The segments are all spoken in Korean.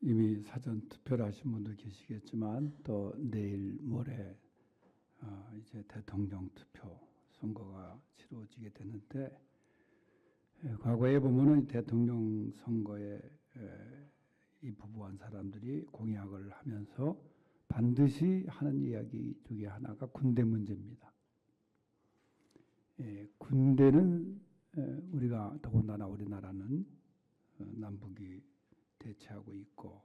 이미 사전 투표를 하신 분도 계시겠지만 또 내일 모레 어, 이제 대통령 투표 선거가 치러지게 되는데 에, 과거에 보면은 대통령 선거에 에, 이 부부한 사람들이 공약을 하면서 반드시 하는 이야기 중에 하나가 군대 문제입니다. 예, 군대는 에, 우리가 더군다나 우리나라는 어, 남북이 대체하고 있고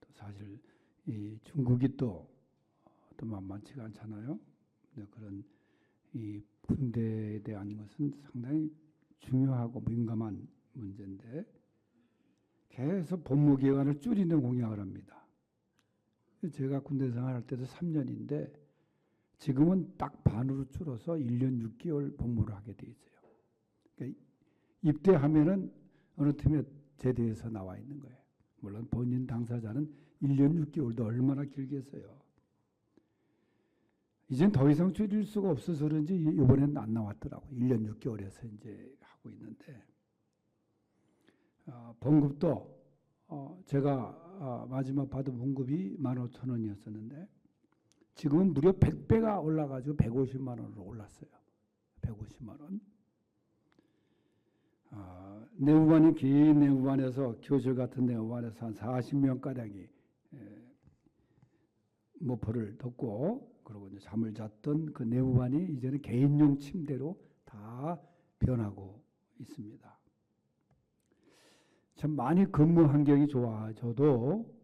또 사실 이 중국이 또, 어, 또 만만치가 않잖아요. 네, 그런 이 군대에 대한 것은 상당히 중요하고 민감한 문제인데 계속 복무 기간을 줄이는 공약을 합니다. 제가 군대 생활할 때도 3년인데 지금은 딱 반으로 줄어서 1년 6개월 복무를 하게 돼 있어요. 그러니까 입대하면은 어느 틈에 제대해서 나와 있는 거예요. 물론 본인 당사자는 1년 6개월도 얼마나 길겠어요. 이젠 더 이상 줄일 수가 없어서 그런지 이번에는 안 나왔더라고. 1년 6개월에서 이제 하고 있는데 어, 봉급도 어, 제가 어, 마지막 받은 봉급이 15,000원이었었는데 지금은 무려 100배가 올라가지고 150만 원으로 올랐어요. 150만 원. 아, 내후반이 긴 내후반에서 교실 같은 내후반에서 한 40명 가량이 모포를 덮고 그러고 이제 잠을 잤던 그 내후반이 이제는 개인용 침대로 다 변하고 있습니다. 참 많이 근무 환경이 좋아져도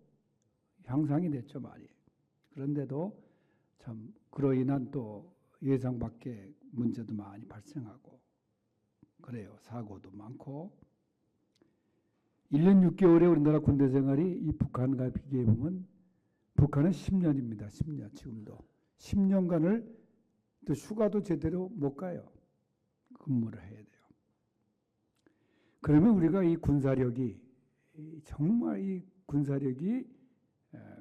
향상이 됐죠 많이. 그런데도 참 그로 인한 또 예상 밖의 문제도 많이 발생하고 그래요. 사고도 많고 1년 6개월의 우리나라 군대 생활이 이 북한과 비교해 보면 북한은 10년입니다. 10년 지금도 10년간을 또 휴가도 제대로 못 가요. 근무를 해야 돼요. 그러면 우리가 이 군사력이 정말 이 군사력이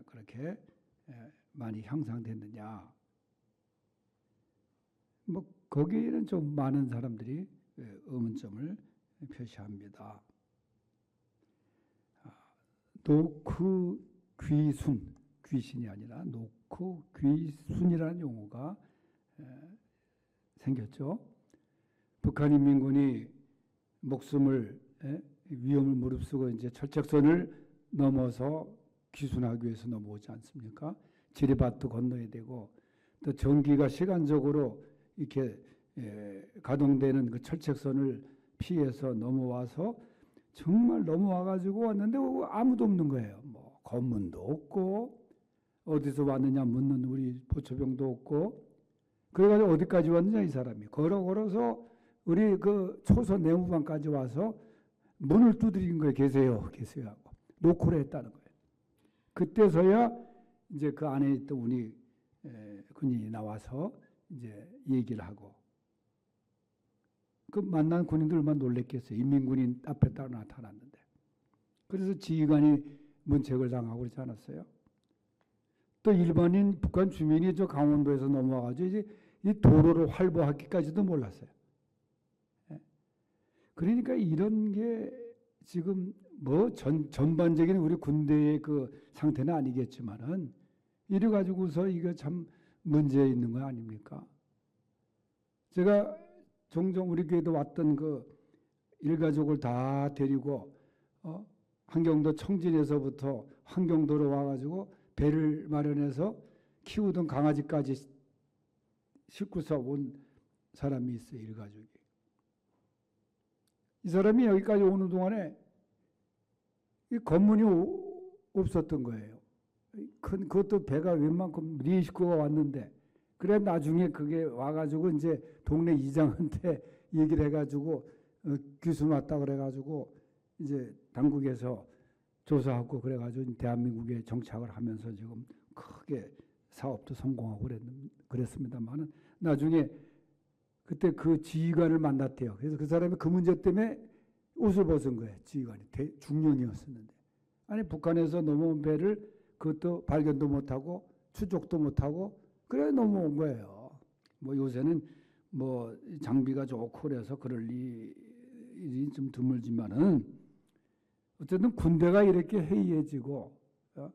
그렇게 많이 향상됐느냐? 뭐 거기에는 좀 많은 사람들이 의문점을 표시합니다. 아, 노크 귀순 귀신이 아니라 노크 귀순이라는 용어가 생겼죠. 북한 인민군이 목숨을 위험을 무릅쓰고 이제 철책선을 넘어서 귀순하기 위해서 넘어오지 않습니까? 지리밭도 건너야 되고 또 전기가 시간적으로 이렇게 예, 가동되는 그 철책선을 피해서 넘어와서 정말 넘어와 가지고 왔는데 아무도 없는 거예요. 뭐 검문도 없고 어디서 왔느냐 묻는 우리 보초병도 없고 그래가지고 어디까지 왔느냐 이 사람이 걸어 걸어서 우리 그 초선 내무반까지 와서 문을 두드린 거예요. 계세요, 계세요 하고 노크를 했다는 거예요. 그때서야 이제 그 안에 있던 우리 군인이 나와서 이제 얘기를 하고 그 만난 군인들 얼마나 놀랬겠어요. 인민군인 앞에 따라 나타났는데. 그래서 지휘관이 문책을 당하고 그러지 않았어요. 또 일반인 북한 주민이 저 강원도에서 넘어와가지고 이제 이 도로를 활보하기까지도 몰랐어요. 예. 그러니까 이런 게 지금 뭐 전, 전반적인 우리 군대의 그 상태는 아니겠지만은 이래 가지고서 이거 참 문제 있는 거 아닙니까? 제가 종종 우리 교회도 왔던 그 일가족을 다 데리고 어? 한경도 청진에서부터 한경도로 와가지고 배를 마련해서 키우던 강아지까지 싣고서 온 사람이 있어요 일가족이. 이 사람이 여기까지 오는 동안에 이 건문이 오, 없었던 거예요. 큰 그것도 배가 웬만큼 네 식구가 왔는데 그래 나중에 그게 와가지고 이제 동네 이장한테 얘기를 해가지고 어, 귀순 왔다 그래가지고 이제 당국에서 조사하고 그래가지고 대한민국에 정착을 하면서 지금 크게 사업도 성공하고 그랬습니다만은 나중에 그때 그 지휘관을 만났대요. 그래서 그 사람이 그 문제 때문에 옷을 벗은 거예요. 지휘관이 대, 중령이었었는데 아니 북한에서 넘어온 배를 그것도 발견도 못하고 추적도 못하고 그래 넘어온 거예요. 뭐 요새는 뭐 장비가 좋고 그래서 그럴 일이 좀 드물지만은 어쨌든 군대가 이렇게 해이해지고 어?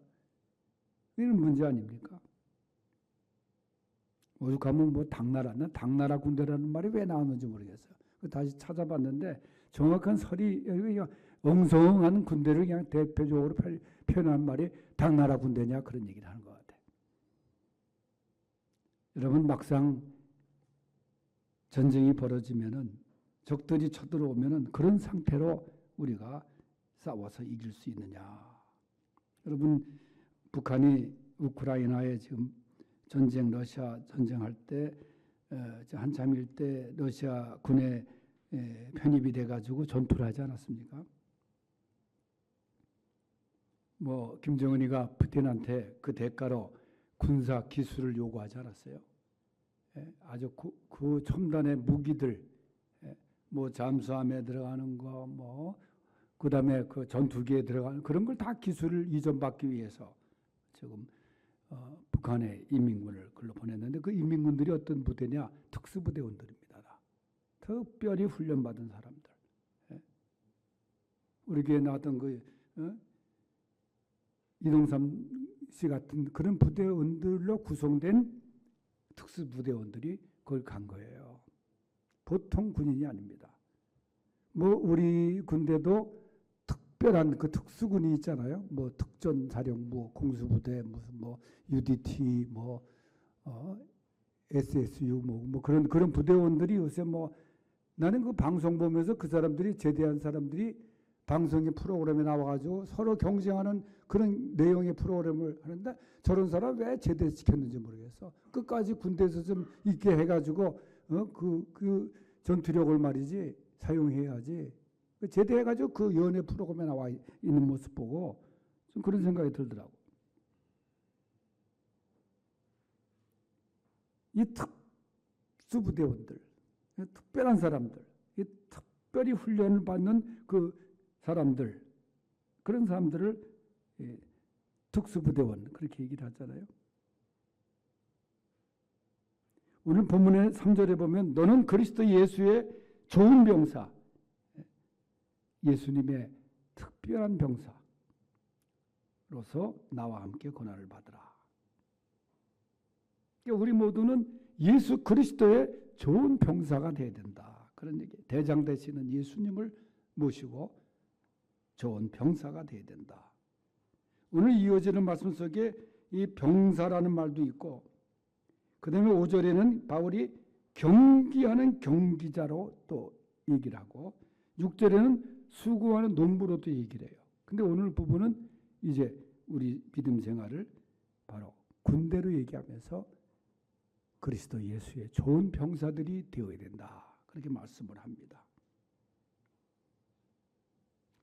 이런 문제 아닙니까? 오죽하면 뭐 당나라, 나 당나라 군대라는 말이 왜 나왔는지 모르겠어요. 그 다시 찾아봤는데 정확한 설이 엉성한 군대를 그냥 대표적으로 표- 표현한 말이 당나라 군대냐 그런 얘기를 하는 것 같아요. 여러분 막상 전쟁이 벌어지면은 적들이 쳐들어오면은 그런 상태로 우리가 싸워서 이길 수 있느냐? 여러분 북한이 우크라이나에 지금 전쟁 러시아 전쟁할 때 어, 한참일 때 러시아 군에 에, 편입이 돼 가지고 전투를 하지 않았습니까? 뭐 김정은이가 푸틴한테 그 대가로 군사 기술을 요구하지 않았어요. 예, 아주 그, 그 첨단의 무기들, 예, 뭐 잠수함에 들어가는 거, 뭐 그다음에 그 전투기에 들어가는 그런 걸 다 기술을 이전받기 위해서 지금 어, 북한에 인민군을 글로 보냈는데 그 인민군들이 어떤 부대냐 특수부대원들입니다. 다. 특별히 훈련받은 사람들. 예. 우리 교회 나왔던 그 어? 이동삼 씨 같은 그런 부대원들로 구성된 특수부대원들이 그걸 간 거예요. 보통 군인이 아닙니다. 뭐 우리 군대도 특별한 그 특수군이 있잖아요. 뭐 특전사령부, 공수부대, 무슨 뭐 UDT, 뭐 어, SSU 뭐, 뭐 그런 그런 부대원들이 요새 뭐 나는 그 방송 보면서 그 사람들이 제대한 사람들이 방송의 프로그램에 나와가지고 서로 경쟁하는 그런 내용의 프로그램을 하는데 저런 사람 왜 제대시켰는지 모르겠어. 끝까지 군대에서 좀 있게 해가지고 어? 그, 그 전투력을 말이지 사용해야지. 그 제대해가지고 그 연예 프로그램에 나와 있는 모습 보고 좀 그런 생각이 들더라고. 이 특수부대원들, 이 특별한 사람들, 이 특별히 훈련을 받는 그 사람들, 그런 사람들을 예, 특수부대원 그렇게 얘기를 하잖아요. 오늘 본문의 3절에 보면 너는 그리스도 예수의 좋은 병사, 예수님의 특별한 병사로서 나와 함께 고난을 받으라. 그러니까 우리 모두는 예수 그리스도의 좋은 병사가 되어야 된다. 그런 얘기. 대장 되시는 예수님을 모시고 좋은 병사가 되어야 된다. 오늘 이어지는 말씀 속에 이 병사라는 말도 있고 그 다음에 5절에는 바울이 경기하는 경기자로 또 얘기를 하고 6절에는 수고하는 농부로도 얘기를 해요. 근데 오늘 부분은 이제 우리 믿음 생활을 바로 군대로 얘기하면서 그리스도 예수의 좋은 병사들이 되어야 된다. 그렇게 말씀을 합니다.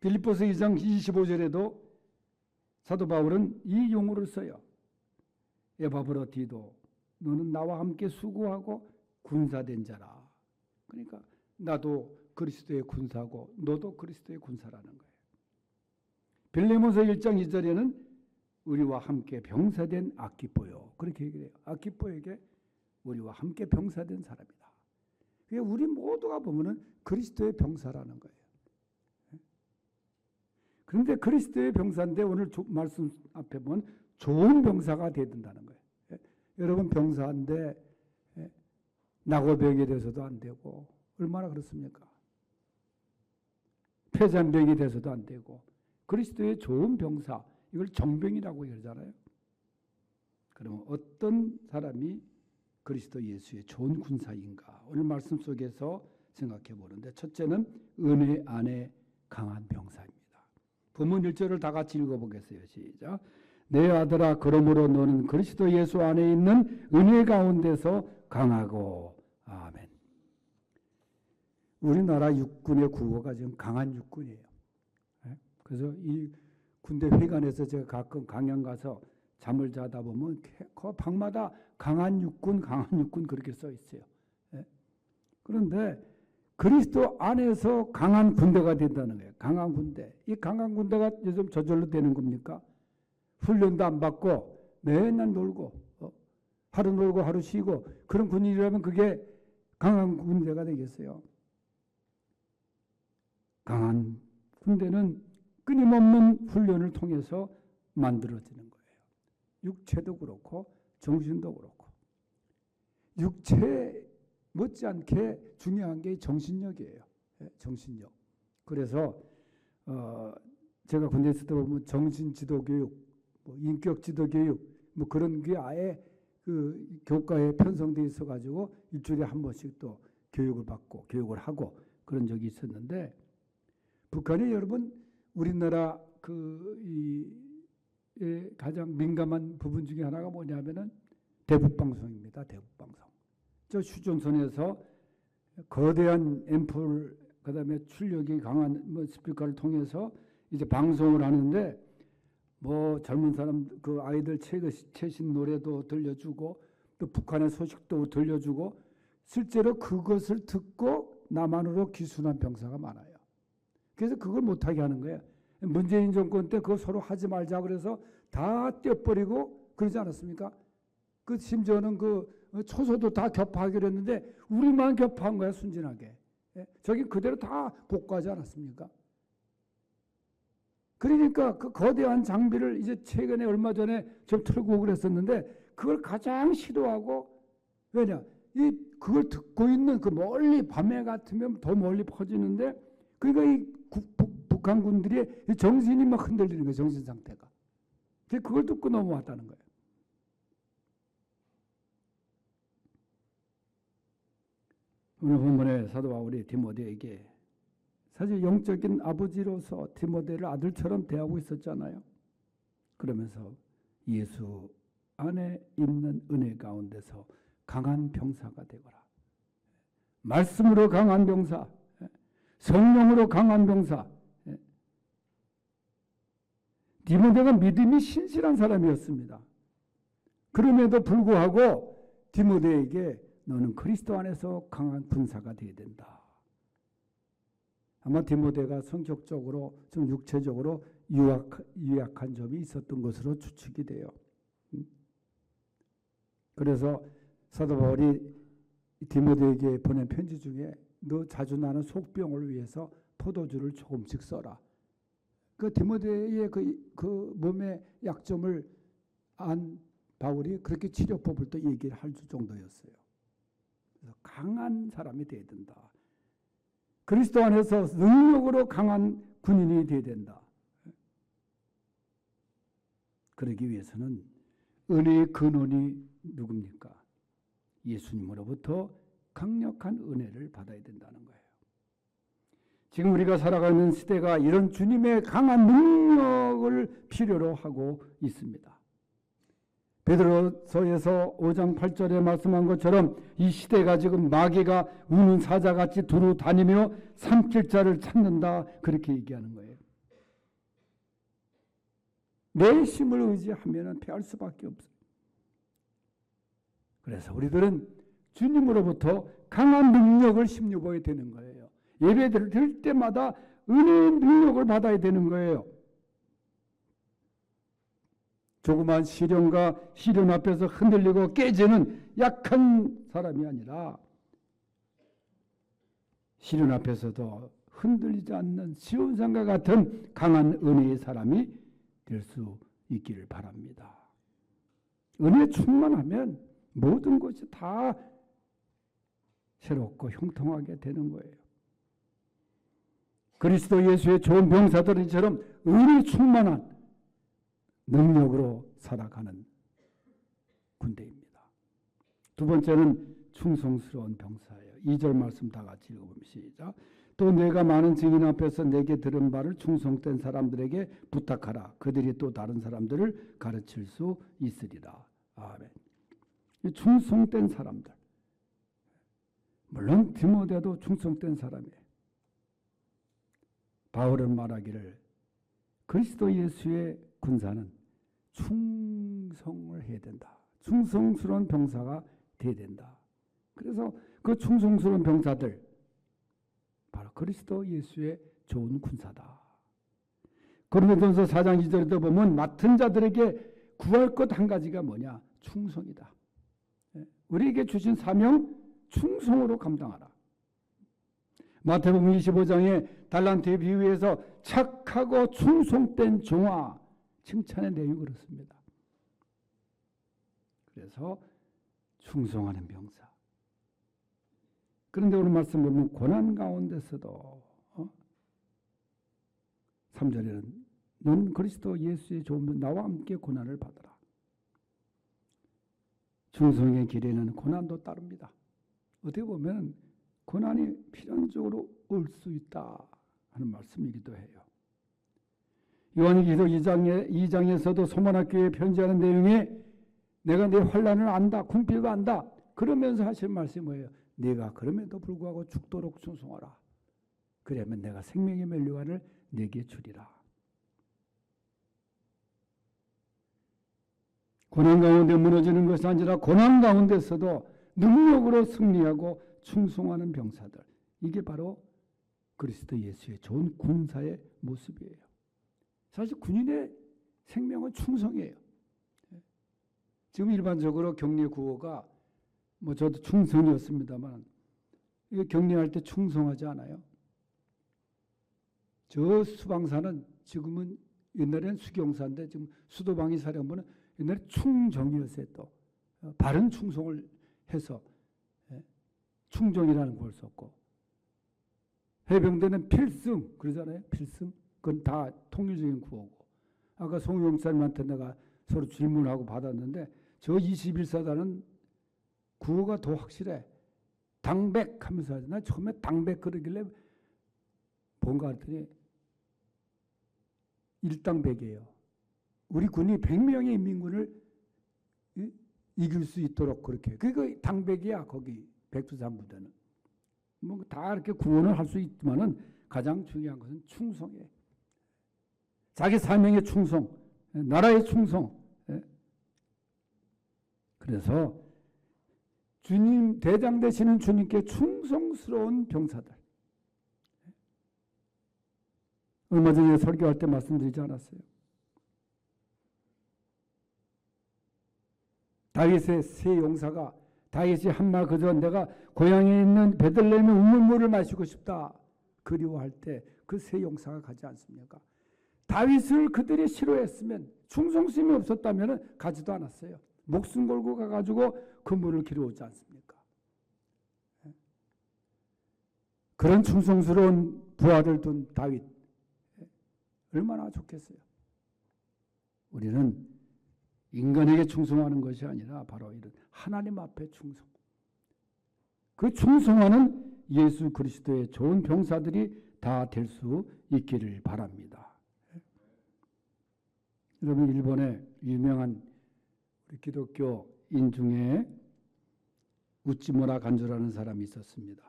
빌립보서 2장 25절에도 사도 바울은 이 용어를 써요. 에바브로디도 너는 나와 함께 수고하고 군사된 자라. 그러니까 나도 그리스도의 군사고 너도 그리스도의 군사라는 거예요. 빌레모서 1장 2절에는 우리와 함께 병사된 아키포요. 그렇게 얘기해요. 아키포에게 우리와 함께 병사된 사람이다. 우리 모두가 보면은 그리스도의 병사라는 거예요. 그런데 그리스도의 병사인데 오늘 말씀 앞에 보면 좋은 병사가 돼야 된다는 거예요. 여러분 병사인데 낙오병이 돼서도 안 되고 얼마나 그렇습니까? 폐잔병이 돼서도 안 되고 그리스도의 좋은 병사 이걸 정병이라고 그러잖아요. 그러면 어떤 사람이 그리스도 예수의 좋은 군사인가? 오늘 말씀 속에서 생각해 보는데 첫째는 은혜 안에 강한 병사입니다. 본문 1절을 다 같이 읽어보겠어요. 시작. 내 아들아 그러므로 너는 그리스도 예수 안에 있는 은혜 가운데서 강하고 아멘. 우리나라 육군의 구호가 지금 강한 육군이에요. 예? 그래서 이 군대 회관에서 제가 가끔 강연 가서 잠을 자다 보면 그 방마다 강한 육군, 강한 육군 그렇게 써 있어요. 예? 그런데 그리스도 안에서 강한 군대가 된다는 거예요. 강한 군대. 이 강한 군대가 요즘 저절로 되는 겁니까? 훈련도 안 받고 맨날 놀고 어? 하루 놀고 하루 쉬고 그런 군인이라면 그게 강한 군대가 되겠어요. 강한 군대는 끊임없는 훈련을 통해서 만들어지는 거예요. 육체도 그렇고 정신도 그렇고 육체 못지않게 중요한 게 정신력이에요. 예, 정신력. 그래서 어 제가 군대 있을 때 보면 정신 지도 교육, 뭐 인격 지도 교육 뭐 그런 게 아예 그 교과에 편성돼 있어 가지고 일주일에 한 번씩 또 교육을 받고 교육을 하고 그런 적이 있었는데 북한이 여러분 우리나라 그이 예, 가장 민감한 부분 중에 하나가 뭐냐면은 대북 방송입니다. 대북 방송. 저 휴전선에서 거대한 앰플 그다음에 출력이 강한 뭐 스피커를 통해서 이제 방송을 하는데 뭐 젊은 사람 그 아이들 최신 노래도 들려주고 또 북한의 소식도 들려주고 실제로 그것을 듣고 남한으로 기순한 병사가 많아요. 그래서 그걸 못하게 하는 거예요. 문재인 정권 때 그거 서로 하지 말자 그래서 다 떼버리고 그러지 않았습니까? 그 심지어는 그 초소도 다 격파하기로 했는데 우리만 격파한 거야 순진하게. 예? 저기 그대로 다 복구하지 않았습니까? 그러니까 그 거대한 장비를 이제 최근에 얼마 전에 좀 틀고 그랬었는데 그걸 가장 싫어하고 왜냐 이 그걸 듣고 있는 그 멀리 밤에 같으면 더 멀리 퍼지는데 그러니까 이 국, 북, 북한군들의 이 정신이 막 흔들리는 거예요 정신 상태가 그걸 듣고 넘어왔다는 거예요. 오늘 본문에 사도 바울이 디모데에게 사실 영적인 아버지로서 디모데를 아들처럼 대하고 있었잖아요. 그러면서 예수 안에 있는 은혜 가운데서 강한 병사가 되거라. 말씀으로 강한 병사, 성령으로 강한 병사. 디모데가 믿음이 신실한 사람이었습니다. 그럼에도 불구하고 디모데에게 너는 그리스도 안에서 강한 군사가 되어야 된다. 아마 디모데가 성격적으로 좀 육체적으로 유약, 유약한 점이 있었던 것으로 추측이 돼요. 음? 그래서 사도 바울이 디모데에게 보낸 편지 중에 너 자주 나는 속병을 위해서 포도주를 조금씩 써라. 그 디모데의 그, 그 몸의 약점을 안 바울이 그렇게 치료법을 또 얘기를 할 정도였어요. 그래서 강한 사람이 되어야 된다. 그리스도 안에서 능력으로 강한 군인이 되어야 된다. 그러기 위해서는 은혜의 근원이 누굽니까? 예수님으로부터 강력한 은혜를 받아야 된다는 거예요. 지금 우리가 살아가는 시대가 이런 주님의 강한 능력을 필요로 하고 있습니다. 베드로서에서 5장 8절에 말씀한 것처럼 이 시대가 지금 마귀가 우는 사자같이 두루 다니며 삼킬 자를 찾는다 그렇게 얘기하는 거예요. 내 힘을 의지하면 패할 수밖에 없어요. 그래서 우리들은 주님으로부터 강한 능력을 심려보야 되는 거예요. 예배를 드릴 때마다 은혜의 능력을 받아야 되는 거예요. 조그만 시련과 시련 앞에서 흔들리고 깨지는 약한 사람이 아니라 시련 앞에서도 흔들리지 않는 시온산과 같은 강한 은혜의 사람이 될 수 있기를 바랍니다. 은혜 충만하면 모든 것이 다 새롭고 형통하게 되는 거예요. 그리스도 예수의 좋은 병사들처럼 은혜 충만한 능력으로 살아가는 군대입니다. 두 번째는 충성스러운 병사예요. 2절 말씀 다 같이 읽어보면 시작. 또 내가 많은 증인 앞에서 내게 들은 바를 충성된 사람들에게 부탁하라. 그들이 또 다른 사람들을 가르칠 수 있으리라. 아멘. 충성된 사람들. 물론 디모데도 충성된 사람이에요. 바울은 말하기를 그리스도 예수의 군사는 충성을 해야 된다. 충성스러운 병사가 돼야 된다. 그래서 그 충성스러운 병사들 바로 그리스도 예수의 좋은 군사다. 고린도전서 4장 2절에도 보면 맡은 자들에게 구할 것 한 가지가 뭐냐? 충성이다. 예? 우리에게 주신 사명 충성으로 감당하라. 마태복음 25장에 달란트에 비유해서 착하고 충성된 종아 칭찬의 내용이 그렇습니다. 그래서 충성하는 병사. 그런데 오늘 말씀 보면 고난 가운데서도 어? 3절에는 넌 그리스도 예수의 좋은 나와 함께 고난을 받아라. 충성의 길에는 고난도 따릅니다. 어떻게 보면 고난이 필연적으로 올 수 있다 하는 말씀이기도 해요. 요한기도 2장에 2장에서도 소만학교에 편지하는 내용에 내가 내 환란을 안다, 궁핍을 안다. 그러면서 하시는 말씀이 뭐예요? 네가 그럼에도 불구하고 죽도록 충성하라. 그러면 내가 생명의 멸류관을 내게 주리라. 고난 가운데 무너지는 것이 아니라 고난 가운데서도 능력으로 승리하고 충성하는 병사들. 이게 바로 그리스도 예수의 좋은 군사의 모습이에요. 사실 군인의 생명은 충성이에요. 지금 일반적으로 격리 구호가 뭐 저도 충성이었습니다만 이게 격리할 때 충성하지 않아요. 저 수방사는 지금은 옛날에는 수경사인데 지금 수도방위 사령부는 옛날에 충정이었어요 또 어, 바른 충성을 해서 예? 충정이라는 걸 썼고 해병대는 필승 그러잖아요 필승 그건 다 통일적인 구호고 아까 송영사님한테 내가 서로 질문하고 받았는데 저 21사단은 구호가 더 확실해 당백 하면서 나 처음에 당백 그러길래 뭔가 했더니 일당백이에요 우리 군이 100명의 인민군을 이- 이길 수 있도록 그렇게. 그거 당백이야, 거기 백두산부대는. 뭐 다 이렇게 구원을 할 수 있지만은 가장 중요한 것은 충성이에요. 자기 사명의 충성, 예, 나라의 충성. 예. 그래서 주님 대장 되시는 주님께 충성스러운 병사들. 예. 얼마 전에 설교할 때 말씀드리지 않았어요. 다윗의 세 용사가 다윗이 한말 그저 내가 고향에 있는 베들레헴의 우물물을 마시고 싶다 그리워할 때 그 세 용사가 가지 않습니까? 다윗을 그들이 싫어했으면 충성심이 없었다면 가지도 않았어요. 목숨 걸고 가가지고 그 물을 길어오지 않습니까? 예. 그런 충성스러운 부하를 둔 다윗 예. 얼마나 좋겠어요. 우리는 인간에게 충성하는 것이 아니라 바로 이런 하나님 앞에 충성. 그 충성하는 예수 그리스도의 좋은 병사들이 다 될 수 있기를 바랍니다. 여러분 일본에 유명한 우리 기독교인 중에 우찌무라 간조라는 사람이 있었습니다.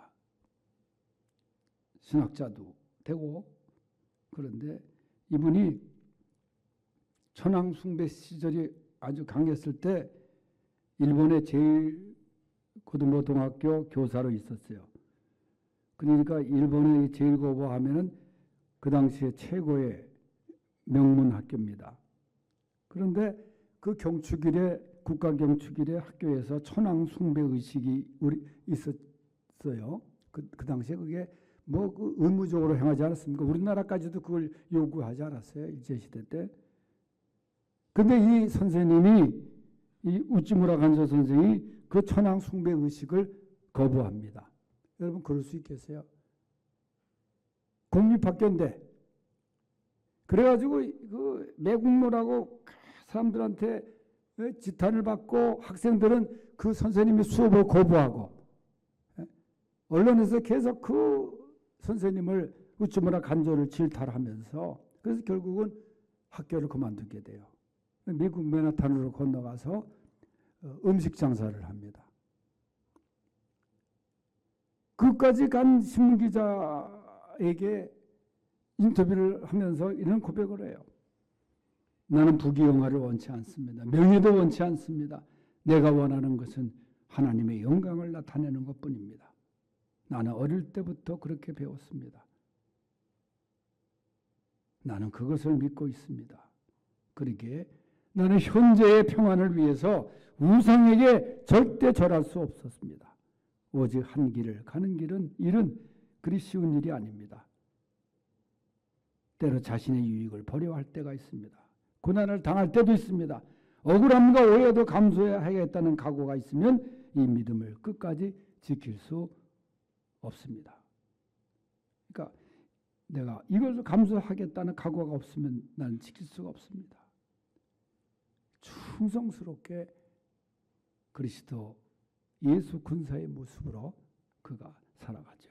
신학자도 되고 그런데 이분이 천황 숭배 시절이 아주 강했을 때 일본의 제일 고등고등학교 교사로 있었어요. 그러니까 일본의 제일 고보 하면은 그 당시에 최고의 명문 학교입니다. 그런데 그 경축일에 국가 경축일에 학교에서 천황 숭배 의식이 우리 있었어요. 그, 그 당시에 그게 뭐 그 의무적으로 행하지 않았습니까? 우리나라까지도 그걸 요구하지 않았어요. 일제 시대 때. 근데 이 선생님이 이 우찌무라 간조 선생이 그 천황 숭배 의식을 거부합니다. 여러분 그럴 수 있겠어요? 공립학교인데 그래가지고 그 매국노라고 사람들한테 지탄을 받고 학생들은 그 선생님의 수업을 거부하고 예? 언론에서 계속 그 선생님을 우찌무라 간조를 질타하면서 그래서 결국은 학교를 그만두게 돼요. 미국 맨하탄으로 건너가서 어, 음식 장사를 합니다. 그까지 간 신문 기자에게 인터뷰를 하면서 이런 고백을 해요. 나는 부귀영화를 원치 않습니다. 명예도 원치 않습니다. 내가 원하는 것은 하나님의 영광을 나타내는 것 뿐입니다. 나는 어릴 때부터 그렇게 배웠습니다. 나는 그것을 믿고 있습니다. 그러기에 나는 현재의 평안을 위해서 우상에게 절대 절할 수 없었습니다. 오직 한 길을 가는 길은 일은 그리 쉬운 일이 아닙니다. 때로 자신의 유익을 버려할 때가 있습니다. 고난을 당할 때도 있습니다. 억울함과 오해도 감수해야겠다는 각오가 있으면 이 믿음을 끝까지 지킬 수 없습니다. 그러니까 내가 이걸 감수하겠다는 각오가 없으면 나는 지킬 수가 없습니다. 충성스럽게 그리스도 예수 군사의 모습으로 그가 살아가죠.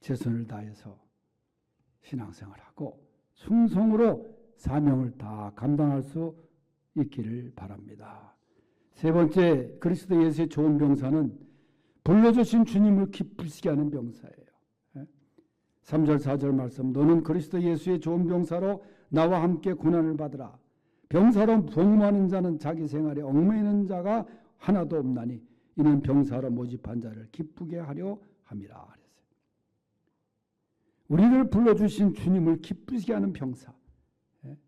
최선을 다해서 신앙생활하고 충성으로 사명을 다 감당할 수 있기를 바랍니다. 세 번째 그리스도 예수의 좋은 병사는 불러주신 주님을 기쁘시게 하는 병사예요. 3절 4절 말씀 너는 그리스도 예수의 좋은 병사로 나와 함께 고난을 받으라. 병사로 복무하는 자는 자기 생활에 얽매이는 자가 하나도 없나니 이는 병사로 모집한 자를 기쁘게 하려 함이라. 우리를 불러주신 주님을 기쁘시게 하는 병사. 예?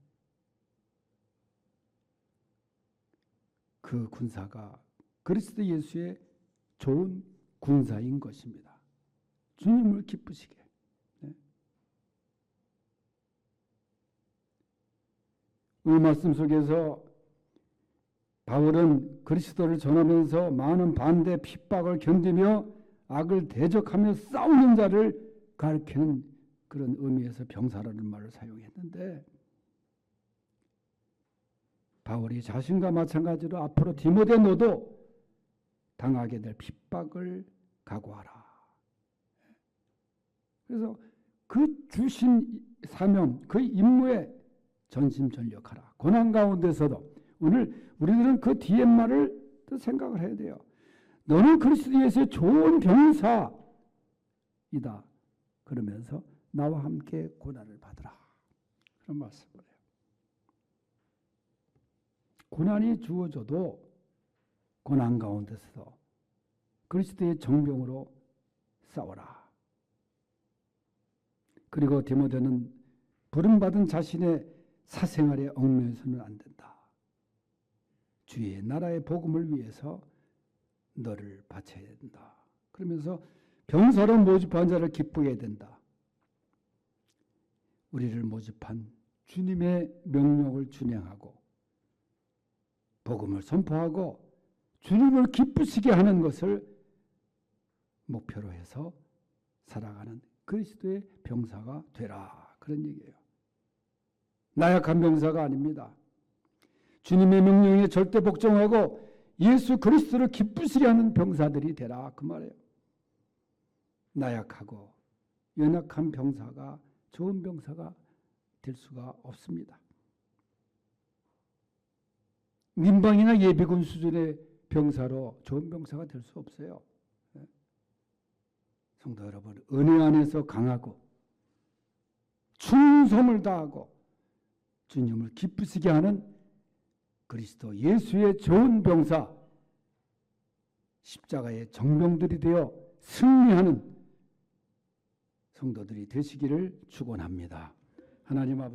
그 군사가 그리스도 예수의 좋은 군사인 것입니다. 주님을 기쁘시게. 네. 오늘 말씀 속에서 바울은 그리스도를 전하면서 많은 반대 핍박을 견디며 악을 대적하며 싸우는 자를 가르치는 그런 의미에서 병사라는 말을 사용했는데 바울이 자신과 마찬가지로 앞으로 디모데 너도 당하게 될 핍박을 각오하라. 그래서 그 주신 사명, 그 임무에 전심전력하라. 고난 가운데서도 오늘 우리들은 그 뒤에 말을 또 생각을 해야 돼요. 너는 그리스도 예수의 좋은 병사이다. 그러면서 나와 함께 고난을 받으라. 그런 말씀을 해요. 고난이 주어져도 고난 가운데서 그리스도의 정병으로 싸워라. 그리고 디모데는 부름받은 자신의 사생활에 얽매여서는 안 된다. 주의 나라의 복음을 위해서 너를 바쳐야 된다. 그러면서 병사로 모집한 자를 기쁘게 해야 된다. 우리를 모집한 주님의 명령을 준행하고 복음을 선포하고 주님을 기쁘시게 하는 것을 목표로 해서 살아가는 그리스도의 병사가 되라. 그런 얘기예요. 나약한 병사가 아닙니다. 주님의 명령에 절대 복종하고 예수 그리스도를 기쁘시게 하는 병사들이 되라. 그 말이에요. 나약하고 연약한 병사가 좋은 병사가 될 수가 없습니다. 민방이나 예비군 수준의 병사로 좋은 병사가 될 수 없어요. 예. 성도 여러분, 은혜 안에서 강하고 충성을 다하고 주님을 기쁘시게 하는 그리스도 예수의 좋은 병사 십자가의 정병들이 되어 승리하는 성도들이 되시기를 축원합니다. 하나님 아버지